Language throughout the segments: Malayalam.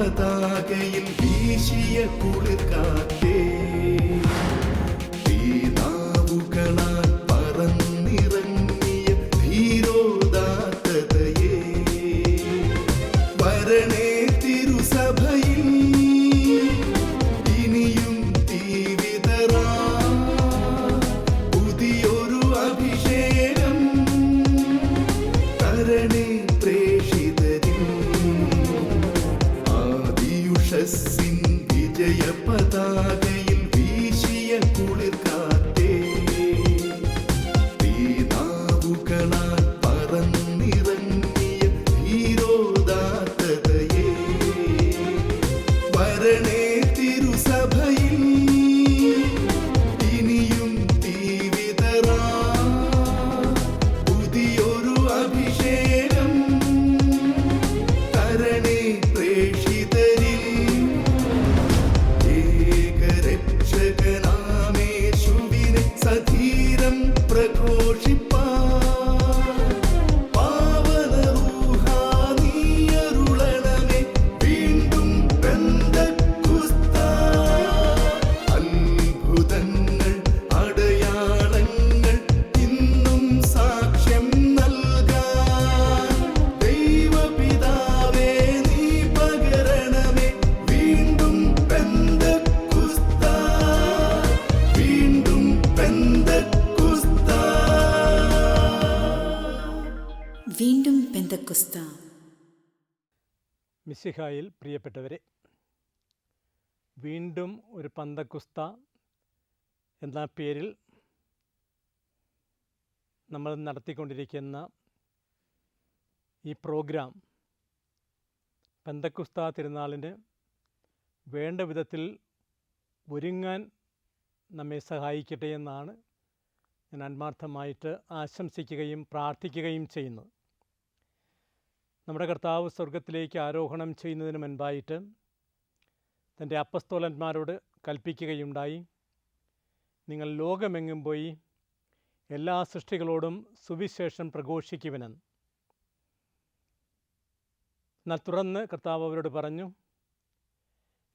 பதாகையில் வீசிய குளிர்காத்தே तस्मिन् विजयपदादे Sadhguru. മിശിഹായിൽ പ്രിയപ്പെട്ടവരെ വീണ്ടും ഒരു പന്തക്കുസ്ത എന്ന പേരിൽ നമ്മൾ നടത്തിക്കൊണ്ടിരിക്കുന്ന ഈ പ്രോഗ്രാം പന്തക്കുസ്ത തിരുനാളിന് വേണ്ട വിധത്തിൽ ഒരുങ്ങാൻ നമ്മെ സഹായിക്കട്ടെ എന്നാണ് ഞാൻ ആത്മാർത്ഥമായിട്ട് ആശംസിക്കുകയും പ്രാർത്ഥിക്കുകയും ചെയ്യുന്നത്. നമ്മുടെ കർത്താവ് സ്വർഗത്തിലേക്ക് ആരോഹണം ചെയ്യുന്നതിന് മുൻപായിട്ട് തന്റെ അപ്പസ്തോലന്മാരോട് കൽപ്പിക്കുകയുണ്ടായി. നിങ്ങൾ ലോകമെങ്ങും പോയി എല്ലാ സൃഷ്ടികളോടും സുവിശേഷം പ്രഘോഷിക്കുവനെന്ന് എന്നാൽ തുറന്ന് കർത്താവ് അവരോട് പറഞ്ഞു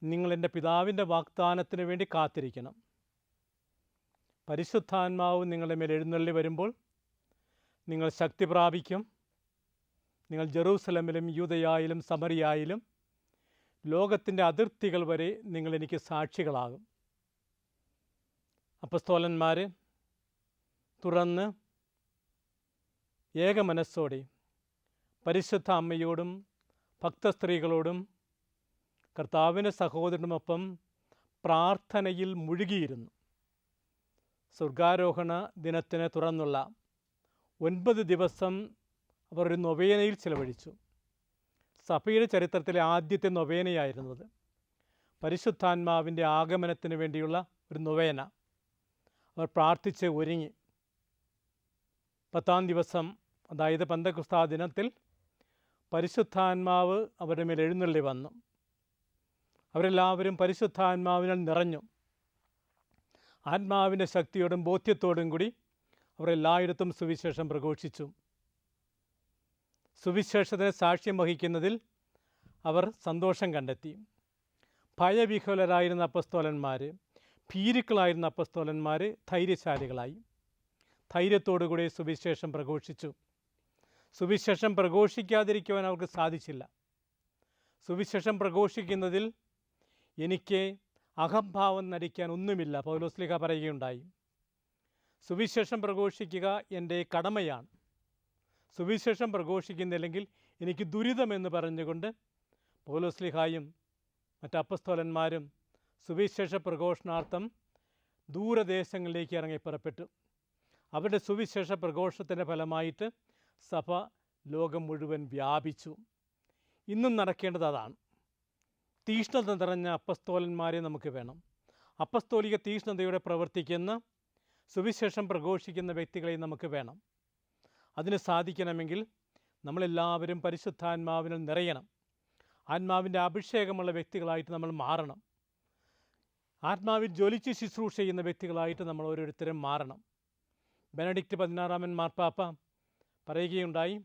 നിങ്ങൾ എന്റെ പിതാവിന്റെ വാഗ്ദാനത്തിന് വേണ്ടി കാത്തിരിക്കണം. പരിശുദ്ധാത്മാവ് നിങ്ങളുടെ മേൽ എഴുന്നള്ളി വരുമ്പോൾ നിങ്ങൾ ശക്തി പ്രാപിക്കും. നിങ്ങൾ ജെറൂസലമിലും യൂതയായാലും സമറിയായാലും ലോകത്തിന്റെ അതിർത്തികൾ വരെ നിങ്ങൾ എനിക്ക് സാക്ഷികളാകും. അപ്പസ്തോലന്മാർ തുറന്ന് ഏക മനസ്സോടെ പരിശുദ്ധ അമ്മയോടും ഭക്തസ്ത്രീകളോടും കർത്താവിന്റെ സഹോദരനുമൊപ്പം പ്രാർത്ഥനയിൽ മുഴുകിയിരുന്നു. സ്വർഗാരോഹണ ദിനത്തിന് തുറന്നുള്ള ഒൻപത് ദിവസം അവർ ഒരു നൊവേനയിൽ ചിലവഴിച്ചു. സഭയുടെ ചരിത്രത്തിലെ ആദ്യത്തെ നൊവേനയായിരുന്നത് പരിശുദ്ധാത്മാവിന്റെ ആഗമനത്തിന് വേണ്ടിയുള്ള ഒരു നൊവേന. അവർ പ്രാർത്ഥിച്ച് ഒരുങ്ങി. പത്താം ദിവസം അതായത് പന്തക്രിസ്താ ദിനത്തിൽ പരിശുദ്ധാത്മാവ് അവരുടെ മേൽ എഴുന്നള്ളി വന്നു. അവരെല്ലാവരും പരിശുദ്ധാത്മാവിനാൽ നിറഞ്ഞു. ആത്മാവിന്റെ ശക്തിയോടും ബോധ്യത്തോടും കൂടി അവർ എല്ലായിടത്തും സുവിശേഷം പ്രഘോഷിച്ചു. സുവിശേഷത്തിന് സാക്ഷ്യം വഹിക്കുന്നതിൽ അവർ സന്തോഷം കണ്ടെത്തി. ഭയവിഹുലരായിരുന്ന അപ്പസ്തോലന്മാർ ഭീരുക്കളായിരുന്ന അപ്പസ്തോലന്മാർ ധൈര്യശാലികളായി. ധൈര്യത്തോടുകൂടി സുവിശേഷം പ്രഘോഷിച്ചു. സുവിശേഷം പ്രഘോഷിക്കാതിരിക്കുവാൻ അവർക്ക് സാധിച്ചില്ല. സുവിശേഷം പ്രഘോഷിക്കുന്നതിൽ എനിക്ക് അഹംഭാവം നടിക്കാൻ ഒന്നുമില്ല പൗലോസ്ലിഹ പറയുകയുണ്ടായി. സുവിശേഷം പ്രഘോഷിക്കുക എന്റെ കടമയാണ്. സുവിശേഷം പ്രഘോഷിക്കുന്നില്ലെങ്കിൽ എനിക്ക് ദുരിതമെന്ന് പറഞ്ഞുകൊണ്ട് മറ്റു അപ്പസ്തോലന്മാരും സുവിശേഷ പ്രഘോഷണാർത്ഥം ദൂരദേശങ്ങളിലേക്ക് ഇറങ്ങി പുറപ്പെട്ടു. അവരുടെ സുവിശേഷ പ്രഘോഷത്തിന്റെ ഫലമായിട്ട് സഭ ലോകം മുഴുവൻ വ്യാപിച്ചു. ഇന്നും നടക്കേണ്ടത് അതാണ്. തീഷ്ണത നിറഞ്ഞ അപ്പസ്തോലന്മാരെ നമുക്ക് വേണം. അപ്പസ്തോലിക തീഷ്ണതയോടെ പ്രവർത്തിക്കുന്ന സുവിശേഷം പ്രഘോഷിക്കുന്ന വ്യക്തികളെ നമുക്ക് വേണം. അതിന് സാധിക്കണമെങ്കിൽ നമ്മളെല്ലാവരും പരിശുദ്ധാത്മാവിനാൽ നിറയണം. ആത്മാവിന്റെ അഭിഷേകമുള്ള വ്യക്തികളായിട്ട് നമ്മൾ മാറണം. ആത്മാവിൽ ജ്വലിച്ച് ശുശ്രൂഷ ചെയ്യുന്ന വ്യക്തികളായിട്ട് നമ്മൾ ഓരോരുത്തരും മാറണം. ബെനഡിക്റ്റ് പതിനാറാമൻ മാർപ്പാപ്പ പറയുകയുണ്ടായി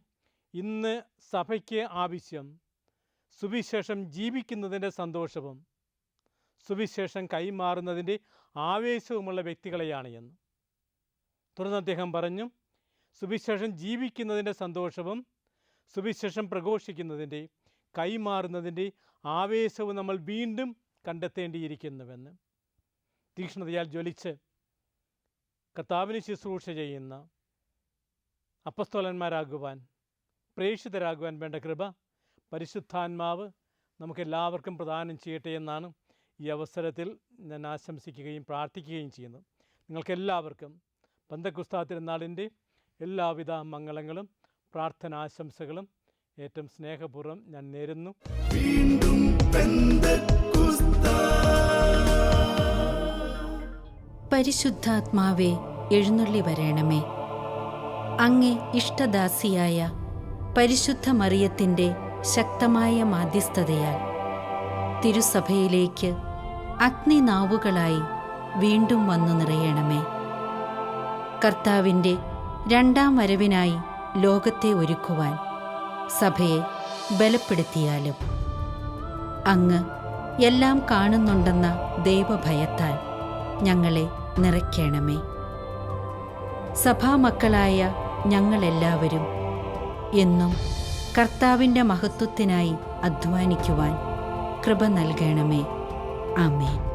ഇന്ന് സഭയ്ക്ക് ആവശ്യം സുവിശേഷം ജീവിക്കുന്നതിന്റെ സന്തോഷവും സുവിശേഷം കൈമാറുന്നതിന്റെ ആവേശവുമുള്ള വ്യക്തികളെയാണ് എന്ന്. തുടർന്ന് അദ്ദേഹം പറഞ്ഞു സുവിശേഷം ജീവിക്കുന്നതിന്റെ സന്തോഷവും സുവിശേഷം പ്രഘോഷിക്കുന്നതിന്റെ കൈമാറുന്നതിന്റെ ആവേശവും നമ്മൾ വീണ്ടും കണ്ടെത്തേണ്ടിയിരിക്കുന്നുവെന്ന് തീക്ഷ്ണതയാൽ ജ്വലിച്ച് കർത്താവിന് ശുശ്രൂഷ ചെയ്യുന്ന അപ്പസ്തോലന്മാരാകുവാൻ പ്രേക്ഷിതരാകുവാൻ വേണ്ട കൃപ പരിശുദ്ധാത്മാവ് നമുക്കെല്ലാവർക്കും പ്രദാനം ചെയ്യട്ടെ എന്നാണ് ഈ അവസരത്തിൽ ഞാൻ ആശംസിക്കുകയും പ്രാർത്ഥിക്കുകയും ചെയ്യുന്നു. നിങ്ങൾക്കെല്ലാവർക്കും പന്തക്കുസ്താ തിരുനാളിന്റെ എല്ലാവിധ മംഗളങ്ങളും പ്രാർത്ഥനാശംസകളും ഏറ്റവും സ്നേഹപൂർവം ഞാൻ നേരുന്നു. പരിശുദ്ധാത്മാവേ പരിശുദ്ധാത്മാവെ എഴുന്നള്ളി വരണമേ. അങ്ങേ ഇഷ്ടദാസിയായ പരിശുദ്ധ മറിയത്തിന്റെ ശക്തമായ മാധ്യസ്ഥതയാൽ തിരുസഭയിലേക്ക് അഗ്നിനാവുകളായി വീണ്ടും വന്നു നിറയണമേ. കർത്താവിന്റെ രണ്ടാം വരവിനായി ലോകത്തെ ഒരുക്കുവാൻ സഭയെ ബലപ്പെടുത്തിയാലും അങ്ങ് എല്ലാം കാണുന്നുണ്ടെന്ന ദൈവഭയത്താൽ ഞങ്ങളെ നിറയ്ക്കണമേ. സഭാമക്കളായ ഞങ്ങളെല്ലാവരും എന്നും കർത്താവിന്റെ മഹത്വത്തിനായി അധ്വാനിക്കുവാൻ കൃപ നൽകണമേ. ആമേൻ.